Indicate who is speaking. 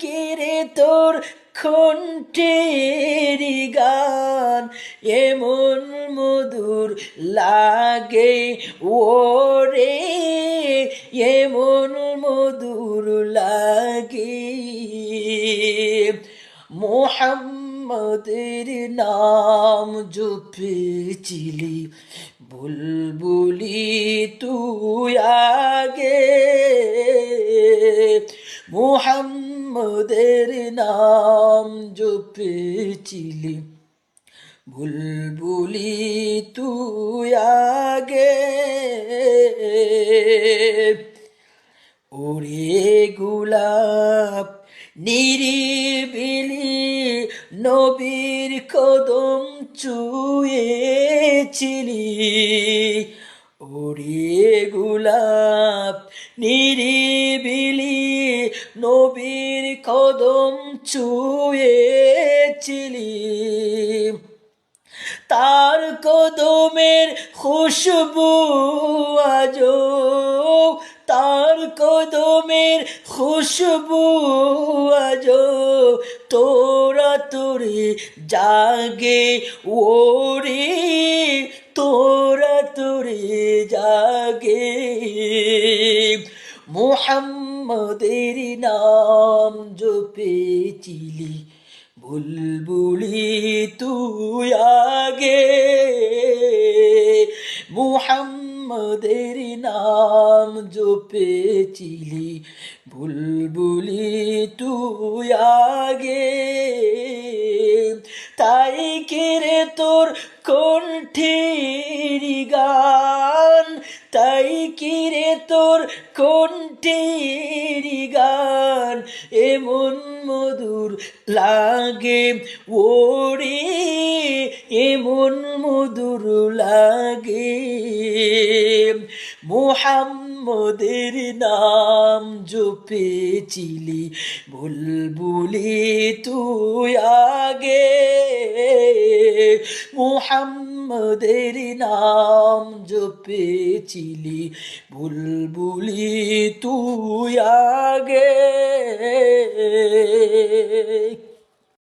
Speaker 1: কেড়ে তোর কণ্ঠের গান, এমন মধুর লাগে। ওরে, এমন মধুর লাগে। মোহাম্মদের নাম জপেছিলি, বুলবুলি তুই মোহাম্মদের নাম জপেছিলি। বুলবুলি, তুই আগে ওরে গোলাপ, নিরিবিলি নবীর কদম চুয়েছিলি ওরে গোলাপ নিরিবিলি নবীর কদম চুয়েছিলি তার কদমের খুশবু আজো তার কদমের খুশবু আজো তোরা তোরে জাগে, ওরে তোরা তোরে জাগে। মোহাম্মদের নাম জপেছিলি, বুলবুলি তুই আগে। মুহাম্মদের নাম জপেছিলি, বুলবুলি তুই আগে। তাই কেড়ে তোর কণ্ঠের গান তাই কিরে তোর কণ্ঠের এমন মধুর লাগে ওরে এমন মধুর লাগে। মোহাম্মদের নাম জপেছিলি বুলবুলি তুই আগে মোহাম্মদের নাম জপেছিলি বুলবুলি তুই আগে।